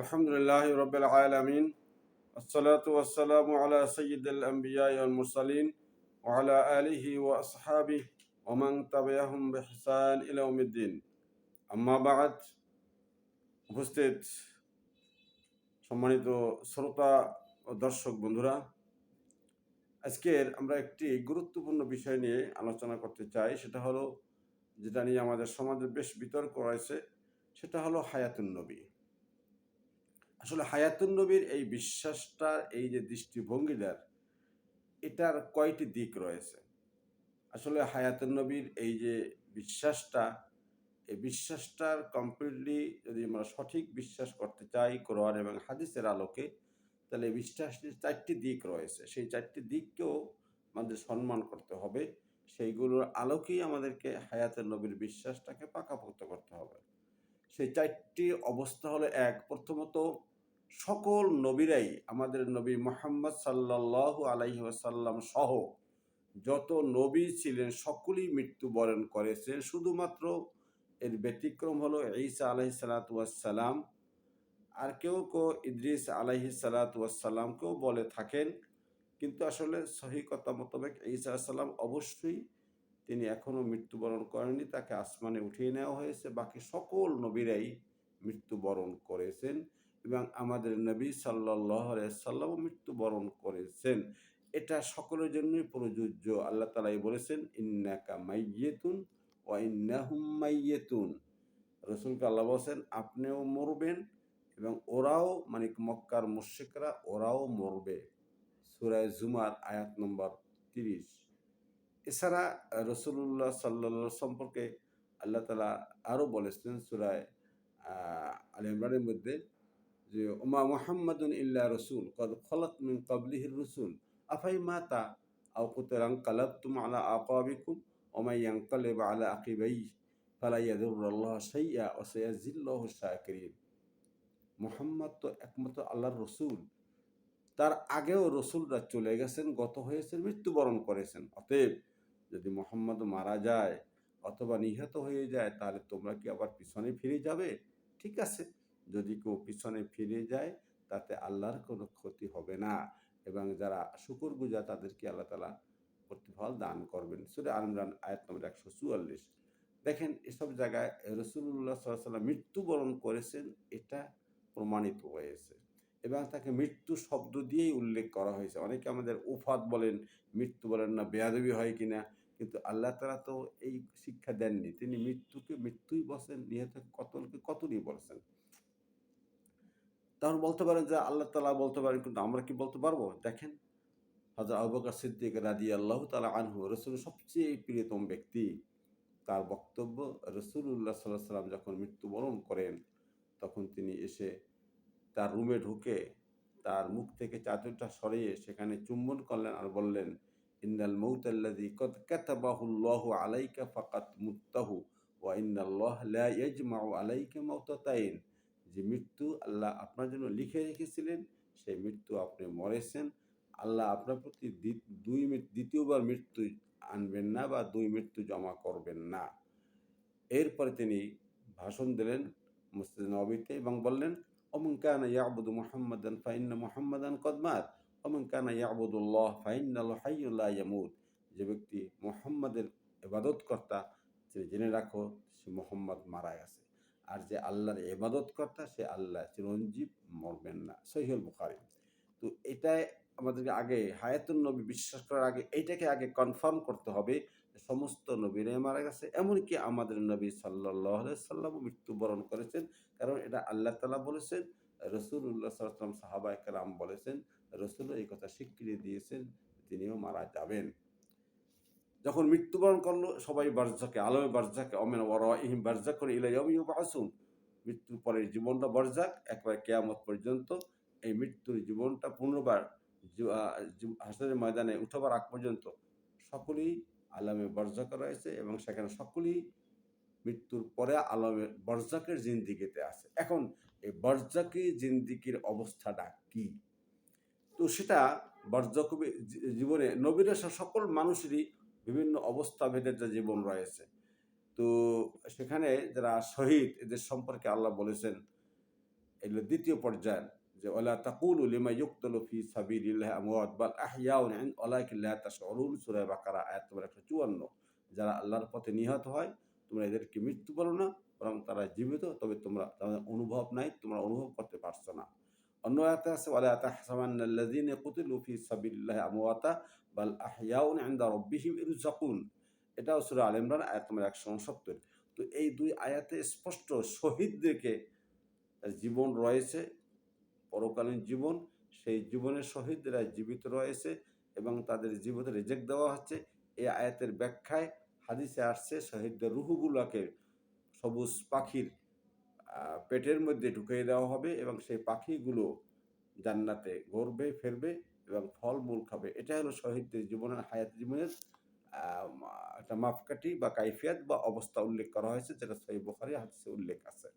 আলহামদুলিল্লাহ রবিল আলমিন, আসসালাতু আসসালামু আলা সঈদুল আম্বিয়া মুরসালিন ওয়ালা আলিহি ও আসহাবি ওমান তাবিয়াহুম বেহসান ইলাউমিদ্দিন আম্মা বাদ, উপস্থিত সম্মানিত শ্রোতা ও দর্শক বন্ধুরা, আজকের আমরা একটি গুরুত্বপূর্ণ বিষয় নিয়ে আলোচনা করতে চাই, সেটা হলো, যেটা নিয়ে আমাদের সমাজে বেশ বিতর্ক রয়েছে, সেটা হলো হায়াতুন নবী। আসলে হায়াতুন নবীর এই বিশ্বাসটার এই যে দৃষ্টিভঙ্গিটার, এটার কয়টি দিক রয়েছে? আসলে হায়াতুন নবীর এই যে বিশ্বাসটা, এই বিশ্বাসটার কমপ্লিটলি যদি আমরা সঠিক বিশ্বাস করতে চাই কোরআন এবং হাদিসের আলোকে, তাহলে এই বিশ্বাসটির চারটি দিক রয়েছে। সেই চারটি দিককেও আমাদের সম্মান করতে হবে। সেইগুলোর আলোকেই আমাদেরকে হায়াতের নবীর বিশ্বাসটাকে পাকাপোক্ত করতে হবে। সেই চারটি অবস্থা হলো এক, প্রথমত সকল নবীরাই আমাদের নবী মোহাম্মদ সাল্লাহ আলাইহি ওয়াসাল্লাম সহ যত নবী ছিলেন সকলেই মৃত্যুবরণ করেছেন। শুধুমাত্র এর ব্যতিক্রম হলো ঈসা আলাহি সালাতাম আর কেউ কেউ ইদ্রিস আলাহি সালাতামকেও বলে থাকেন। কিন্তু আসলে সহি কথা মোতাবেক ঈসা সাল্লাম অবশ্যই তিনি এখনও মৃত্যুবরণ করেননি, তাকে আসমানে উঠিয়ে নেওয়া হয়েছে। বাকি সকল নবীরাই মৃত্যুবরণ করেছেন এবং আমাদের নবী সাল্লাহ সাল্লামও মৃত্যুবরণ করেছেন। এটা সকলের জন্যই প্রযোজ্য। আল্লাহ তালাই বলেছেন, ইন্নাকা মাইয়েতুন ও ইন্নাহুম মাইয়েতুন রসুলকে আল্লাহ বলছেন, আপনিও মরবেন এবং ওরাও মানে মক্কার মুশিকরা ওরাও মরবে। সুরায় জুমার আয়াত নম্বর তিরিশ। এছাড়া রসুল্লাহ সাল্লা সম্পর্কে আল্লাহ তালা আরও বলেছেন সুরায় আল ইমরানের মধ্যে যে, ওমা মোহাম্মদুন ইল্লা রসুল, কদ খলত মিন কবলিহির রসুল, আফাই মাতা, আও কুতরাং কালাব তুম আলা আকাবিকুম ওমাই ইয়াংকালেব আলা আকিবাই ফালা ইয়াদুল্লাহ সাইয়া ও সৈয়াজিল্লাহ শাকরিন। মোহাম্মদ তো একমাত্র আল্লাহর রসুল। তার আগেও রসুলরা চলে গেছেন, গত হয়েছেন, মৃত্যুবরণ করেছেন। অতএব যদি মোহাম্মদ মারা যায় অথবা নিহত হয়ে যায়, তাহলে তোমরা কি আবার পিছনে ফিরে যাবে? ঠিক আছে। যদি কেউ পিছনে ফিরে যায়, তাতে আল্লাহর কোনো ক্ষতি হবে না। এবং যারা শুকুর গুজা তাদেরকে আল্লাহ তালা প্রতিফল দান করবেন। সুরে আলমরান আয়াত নম্বর একশো চুয়াল্লিশ। দেখেন, এসব জায়গায় রসুল্লাহ সাল্লাম মৃত্যুবরণ করেছেন, এটা প্রমাণিত হয়েছে। এবং তাকে মৃত্যু শব্দ দিয়েই উল্লেখ করা হয়েছে। অনেকে আমাদের উফাত বলেন, মৃত্যু বলেন না, বেয়াদবি হয় কিনা, কিন্তু আল্লাহ তালা তো এই শিক্ষা দেননি। তিনি মৃত্যুকে, মৃত্যুই বসেন নিহত কতলকে কতলই বলছেন। তখন বলতে পারেন যে আল্লাহ তালা বলতে পারেন, কিন্তু আমরা কি বলতে পারব? দেখেন হাজার আবুকার সিদ্দিক রাজি আল্লাহ তালা আনহু রসুল সবচেয়ে প্রিয়তম ব্যক্তি। তার বক্তব্য রসুল্লাহ সাল্লাহ সাল্লাম যখন মৃত্যুবরণ করেন, তখন তিনি এসে তার রুমে ঢুকে তার মুখ থেকে চাদরটা সরিয়ে সেখানে চুম্বন করলেন আর বললেন, ইন্নাল মৌতাল্লাদি কদ কাতাবাহুল্লাহ আলাইকা ফাকাত মুত্তাহু ওয়া ইন্নাল্লাহ লা ইয়াজমাউ আলাইকা মাউতাতাইন যে মৃত্যু আল্লাহ আপনার জন্য লিখে রেখেছিলেন, সেই মৃত্যু আপনি মরেছেন। আল্লাহ আপনার প্রতি দুই দ্বিতীয়বার মৃত্যু আনবেন না বা দুই মৃত্যু জমা করবেন না। এরপরে তিনি ভাষণ দিলেন মুসলিম নবীতে এবং বললেন অমন কান ইয়াবুদু মুহাম্মাদান ফাইন্না মুহাম্মাদান কদমাত অমন কান ইয়াবুদুল্লাহ ফাইন্নাল হাইয়ুল্লাহ ইয়ামুদ যে ব্যক্তি মোহাম্মদের ইবাদত কর্তা সে জেনে রাখো সে মোহাম্মদ মারা গেছে আর যে আল্লাহর এবাদত কর্তা সে আল্লাহ চিরঞ্জীব মরবেন না। সহিউল বুখারি। তো এটাই আমাদেরকে আগে হায়াতুল নবী বিশ্বাস করার আগে এইটাকে আগে কনফার্ম করতে হবে সমস্ত নবীরাই মারা গেছে। এমনকি আমাদের নবী সাল্লাহ সাল্লামও মৃত্যুবরণ করেছেন। কারণ এটা আল্লাহ তালা বলেছেন রসুল্লাহ সাল্লাম সাহাবা একরাম বলেছেন রসুল এই কথা স্বীকৃতি দিয়েছেন, তিনিও মারা যাবেন। যখন মৃত্যুবরণ করল, সবাই বার্জাকে, আলমে বার্জাকে অমেন ইহিম বার্জাক করে ইলাইয়মিউ বাসুন মৃত্যুর পরের জীবনটা বর্জাক, একবার কেয়ামত পর্যন্ত এই মৃত্যুর জীবনটা পুনর্বার হাসনের ময়দানে উঠবার আগ পর্যন্ত সকলেই আলমে বর্জাকে রয়েছে এবং সেখানে সকলেই মৃত্যুর পরে আলমে বর্জাকের জিন্দিগিতে আছে। এখন এই বর্জাকি জিন্দিগির অবস্থাটা কি? তো সেটা বর্জক জীবনে নবীরা সকল মানুষেরই বিভিন্ন অবস্থা ভেদে যে জীবন রয়েছে। তো সেখানে যারা শহীদ, এদের সম্পর্কে আল্লাহ বলেছেন, এগুলো দ্বিতীয় পর্যায়ের যে, ওলা তাকুলু লিমা ইউক্তালু ফি সাবিলিল্লাহি আমওয়াত, বাল আহইয়াউন ইন ওয়ালাকিন লা তাশউরুন, সূরা বাকারা, আয়াত নম্বর 154 যারা আল্লাহর পথে নিহত হয়, তোমরা এদেরকে মৃত্যু বলো না, বরং তারা জীবিত, তবে তোমরা, তাদের অনুভব নাই, তোমরা অনুভব করতে পারছ না। অন্য আয়াতে আছে, ওয়ালা তাহসাবান্না আল্লাযীনা কুতিলু ফি সাবিলিল্লাহি আমওয়াতা, বাল আহইয়াউন ইনদা রাব্বিহিম ইরজাকুন এটাও সূরা আল ইমরান, আয়াত নম্বর 169 তো এই দুই আয়াতে স্পষ্ট শহীদদেরকে জীবন রয়েছে পরকালীন জীবন, সেই জীবনের শহীদরা জীবিত রয়েছে এবং তাদের জীবনে রিজেক্ট দেওয়া হচ্ছে। এই আয়াতের ব্যাখ্যায় হাদিসে আসছে, শহীদদের রুহুগুলোকে সবুজ পাখির পেটের মধ্যে ঢুকিয়ে দেওয়া হবে এবং সেই পাখিগুলো জান্নাতে ঘুরবে, ফেরবে এবং ফলমূল খাবে। এটা হলো শহীদদের জীবনের হায়াত জীবনের একটা মাপকাঠি বা কাইফিয়াত বা অবস্থা উল্লেখ করা হয়েছে, যেটা সহি বুখারী হাদিসে উল্লেখ আছে।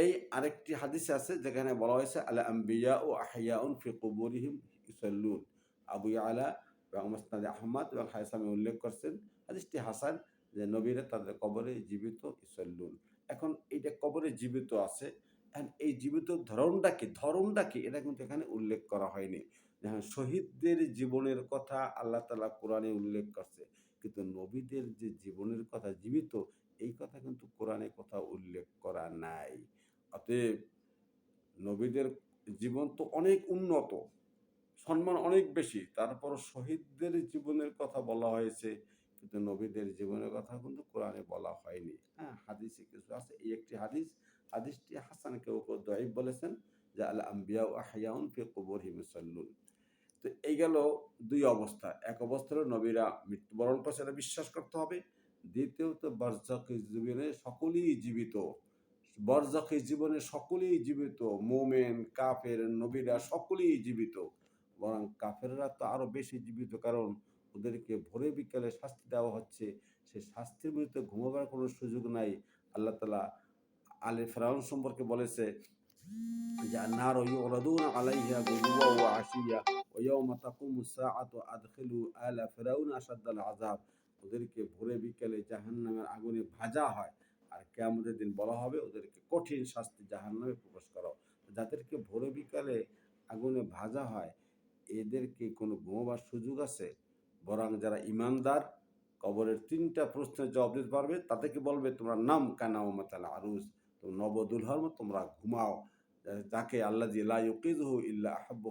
এই আরেকটি হাদিসে আছে যেখানে বলা হয়েছে আলা আম্বিয়া ও আহিয়াউন ফি কুবুরিহিম ইউসাল্লুন। আবু আলা এবং মুসনাদ আহমদ এবং হাইসামি উল্লেখ করছেন, হাদিসটি হাসান যে নবীরা তাদের কবরে জীবিত ইসল্লুন এখন এইটা কবরে জীবিত আছে এই জীবিত ধরনটা কি? ধরনটা কি? এটা কিন্তু এখানে উল্লেখ করা হয়নি। যেমন শহীদদের জীবনের কথা আল্লাহ তালা কোরআনে উল্লেখ করছে, কিন্তু নবীদের যে জীবনের কথা, জীবিত, এই কথা কিন্তু কোরআনে কোথাও উল্লেখ করা নাই। অতএব নবীদের জীবন তো অনেক উন্নত সম্মান অনেক বেশি। তারপর শহীদদের জীবনের কথা বলা হয়েছে কিন্তু নবীদের জীবনের কথা কিন্তু কোরআনে বলা হয়নি। হ্যাঁ। হাদিসে কিছু আছে এই একটি হাদিস হাদিসটি হাসান কেউ কেউ দহিব বলেছেন যে আল আম্বিয়া ও আহিয়াউন ফি কুবুরহিম ইউসাল্লুন। তো এই গেল দুই অবস্থা। এক অবস্থা হলো নবীরা মৃত্যুবরণ করছে এটা বিশ্বাস করতে হবে। দ্বিতীয়ত বার্জাকি জীবনে সকলেই জীবিত। বরজাকি জীবনে সকলেই জীবিত, মোমেন, কাফের, নবীরা সকলেই জীবিত। বরং কাফেররা তো আরও বেশি জীবিত, কারণ ওদেরকে ভোরে বিকালে শাস্তি দেওয়া হচ্ছে। সেই শাস্তির বিরুদ্ধে ঘুমাবার কোনো সুযোগ নাই। আল্লাহ তালা আলে ফেরাউন সম্পর্কে বলেছে যে নার ইউরাদুনা আলাইহা গুদুওয়া ওয়া আশিয়া ওয়া ইয়াওমা তাকুমু সাআতু আদখিলু আলা ফিরাউন আশাদ্দাল আযাব। ওদেরকে ভোরে বিকালে জাহান্নামের আগুনে ভাজা হয়। আর কিয়ামতের দিন বলা হবে, ওদেরকে কঠিন শাস্তি জাহান নামে প্রবেশ করো। যাদেরকে ভোরে বিকালে আগুনে ভাজা হয় এদেরকে কোনো ঘুমোবার সুযোগ আছে? বরং যারা ইমানদার, কবরের তিনটা প্রশ্নের জবাব দিতে পারবে, তাদেরকে বলবে, তোমরা নাম কানা ও মাতালা আরুস তো নবদুলহর মতো তোমরা ঘুমাও। যাকে আল্লাহ জিলা ইউকিজহু ইল্লা আহাব্বু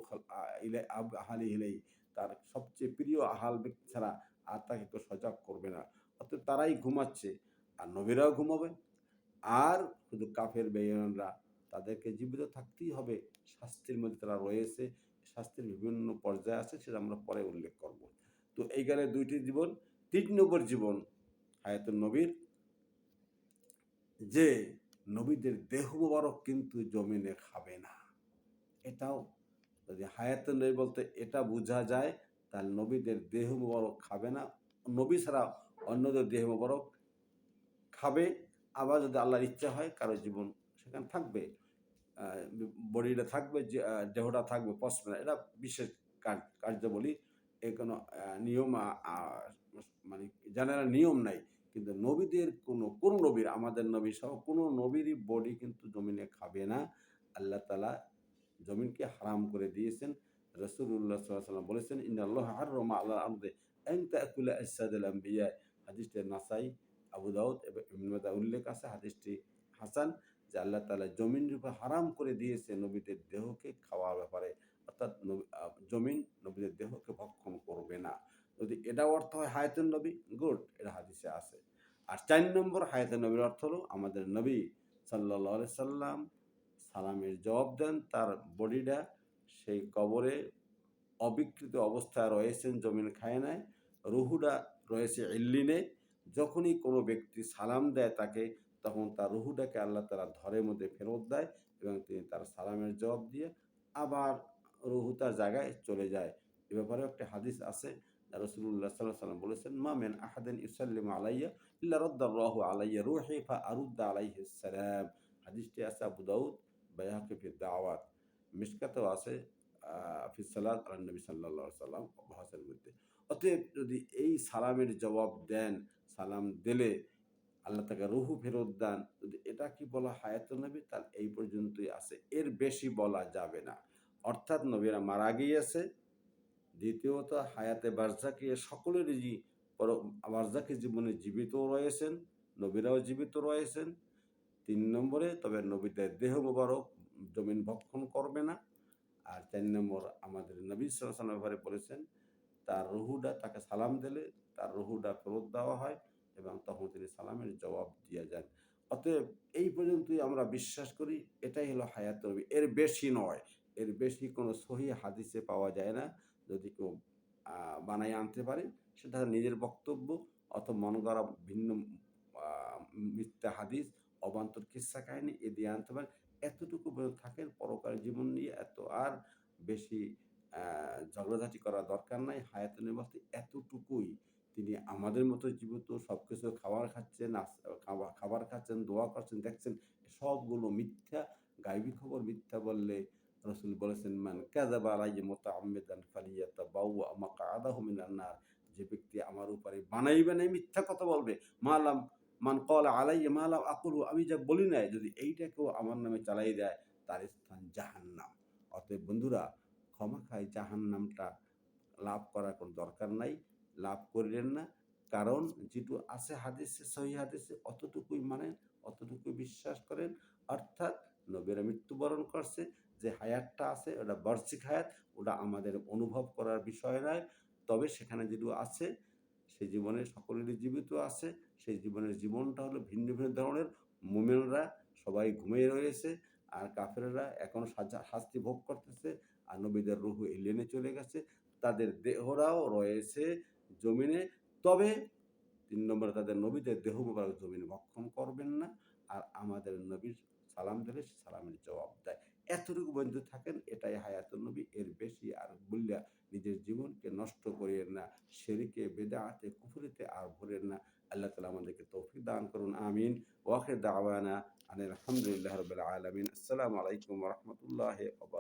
ইলা আহালি হিলাই তার সবচেয়ে প্রিয় আহাল ব্যক্তি ছাড়া আর তাকে কেউ সজাগ করবে না। অর্থাৎ তারাই ঘুমাচ্ছে। আর নবীরাও ঘুমাবে। আর শুধু কাফের বেইমানরা তাদেরকে জীবিত থাকতেই হবে। শাস্তির মধ্যে তারা রয়েছে, শাস্তির বিভিন্ন পর্যায়ে আছে সেটা আমরা পরে উল্লেখ করব। তো এই গেলে দুইটি জীবন, তিন নম্বর জীবন হায়াতুল নবীর, যে নবীদের দেহ মোবারক কিন্তু জমিনে খাবে না। এটাও যদি হায়াতুল নবী বলতে এটা বোঝা যায়, তাহলে নবীদের দেহ মোবারক খাবে না। নবী ছাড়া অন্যদের দেহ মোবারক খাবে, আবার যদি আল্লাহর ইচ্ছা হয় কারও জীবন সেখানে থাকবে। বডিটা থাকবে দেহটা থাকবে পশমেনা এটা বিশেষ কার- কার্যাবলী। এ কোনো নিয়ম মানে জেনারেল নিয়ম নাই। কিন্তু নবীদের কোনো কোনো নবীর, আমাদের নবী সহ কোনো নবীরই বডি কিন্তু জমিনে খাবে না। আল্লাহ তালা জমিনকে হারাম করে দিয়েছেন। রসুল্লাহ সাল্লাম বলেছেন ইন্দাল্লাহ আর রমা আল্লাহ আম্বিয়া হাদিসটি নাসাই। আবু দাউদ এবং উল্লেখ আছে, হাদিসটি হাসান, যে আল্লাহ তালা জমিন রূপে হারাম করে দিয়েছে নবীদের দেহকে খাওয়ার ব্যাপারে। অর্থাৎ জমিন নবীদের দেহকে ভক্ষণ করবে না। যদি এটা অর্থ হয় হায়াতুন নবী, গুড, এটা হাদিসে আছে। আর চার নম্বর হায়াতুন নবীর অর্থ হলো আমাদের নবী সাল্লাহ সাল্লাম সালামের জবাব দেন, তার বডিটা সেই কবরে অবিকৃত অবস্থায় রয়েছেন, জমিন খায় নেয় রুহুটা রয়েছে ইল্লিনে যখনই কোনো ব্যক্তি সালাম দেয় তাকে, তখন তার রুহুটাকে আল্লাহ তারা ধরে মধ্যে ফেরত দেয় এবং তিনি তার সালামের জবাব দিয়ে আবার রুহু তার জায়গায় চলে যায়। এ ব্যাপারে একটা হাদিস আছে। রসুল্লাহ সাল্লাহ সাল্লাম বলেছেন, মা মেন আহাদেন ইসাল্লিম আলাইয়া ইল্লা রদ্দার রহু আলাইয়া রুহি ফা আরুদ্দা আলাইহি সালাম। হাদিসটি আছে আবু দাউদ, বাইহাকি ফি দাওয়াত। মিশকাতেও আছে ফি সালাত আলা নবী সাল্লাল্লাহু সাল্লাম ভাষার মধ্যে। অতএব যদি এই সালামের জবাব দেন, সালাম দিলে আল্লাহ তাকে রুহু ফেরত দেন। যদি এটা কি বলা হায়াতুন নবী, তাহলে এই পর্যন্তই আছে। এর বেশি বলা যাবে না। অর্থাৎ নবীরা মারা গিয়েছে। দ্বিতীয়ত, হায়াতে বার্জাকে সকলেরই জি বার্জাকে জীবনে জীবিত রয়েছেন, নবীরাও জীবিত রয়েছেন। তিন নম্বরে, তবে নবীদের দেহ মোবারক, জমিন ভক্ষণ করবে না। আর চার নম্বর, আমাদের নবী সালাম ব্যাপারে বলেছেন তার রহুডা তাকে সালাম দিলে তার রহুডা ফেরত দেওয়া হয় এবং তখন তিনি সালামের জবাব দিয়ে যান। অতএব এই পর্যন্তই আমরা বিশ্বাস করি, এটাই হলো হায়াত নবী। এর বেশি নয়, এর বেশি কোনো সহি হাদিসে পাওয়া যায় না। যদি কেউ বানাই আনতে পারে, সেটা নিজের বক্তব্য অথবা মন করা ভিন্ন মিথ্যা হাদিস, অবান্তর কিসা কাহিনী এ দিয়ে আনতে পারেন এতটুকু থাকেন পরকার জীবন নিয়ে, এত আর বেশি ঝগড়াঝাটি করা দরকার নাই। হায়াতুল বলতে এতটুকুই। তিনি আমাদের মতো জীবিত সব কিছু খাবার খাচ্ছেন খাবার খাচ্ছেন, দোয়া করছেন, দেখছেন সবগুলো মিথ্যা, গাইবী খবর মিথ্যা বললে রসুল বলেছেন, মান কাজাবা আলাইহি মুতাআম্মিদান ফালিয়াতা বাউয়া মাকআদাহু মিনান নার। যে ব্যক্তি আমার উপরে বানাইবে না মিথ্যা কথা বলবে। মালাম মান কল আলাই মালাম আকুল, আমি যা বলি নাই, যদি এইটাকেও আমার নামে চালাই দেয়, তার স্থান জাহান্নাম। অতএব বন্ধুরা ক্ষমা জাহান নামটা লাভ করার কোনো দরকার নাই, লাভ করিলেন না। কারণ যেটু আছে হাদিসে, সহি হাদিসে অতটুকুই মানেন, অতটুকুই বিশ্বাস করেন। অর্থাৎ নবীরা মৃত্যুবরণ করছে, যে হায়াতটা আছে ওটা বার্ষিক হায়াত, ওটা আমাদের অনুভব করার বিষয় নয়। তবে সেখানে যেটু আছে সেই জীবনে সকলেরই জীবিত আছে, সেই জীবনের জীবনটা হলো ভিন্ন ভিন্ন ধরনের। মোমেনরা সবাই ঘুমিয়ে রয়েছে, আর কাফেররা এখন শাস্তি ভোগ করতেছে। আর নবীদের রুহু এলিয়েনে চলে গেছে, তাদের দেহরাও রয়েছে জমিনে। তবে তিন নম্বরে তাদের নবীদের দেহ মোবারক জমিনে ভক্ষণ করবেন না, আর আমাদের নবীর সালাম দিলে সালামের জবাব দেয়। এতটুকু বন্ধু থাকেন, এটাই হায়াতুল নবী, এর বেশি আর বললা নিজের জীবনকে নষ্ট করিয়েন না, শেরিকে, বেদাতে, কুফুরিতে আর ভরেন না। আল্লাহ তালা আমাদেরকে তৌফিক দান করুন, আমিন। ওয়াখে দাওয়ানা আলহামদুলিল্লাহ রবিল আলমিন। আসসালামু আলাইকুম রহমতুল্লাহ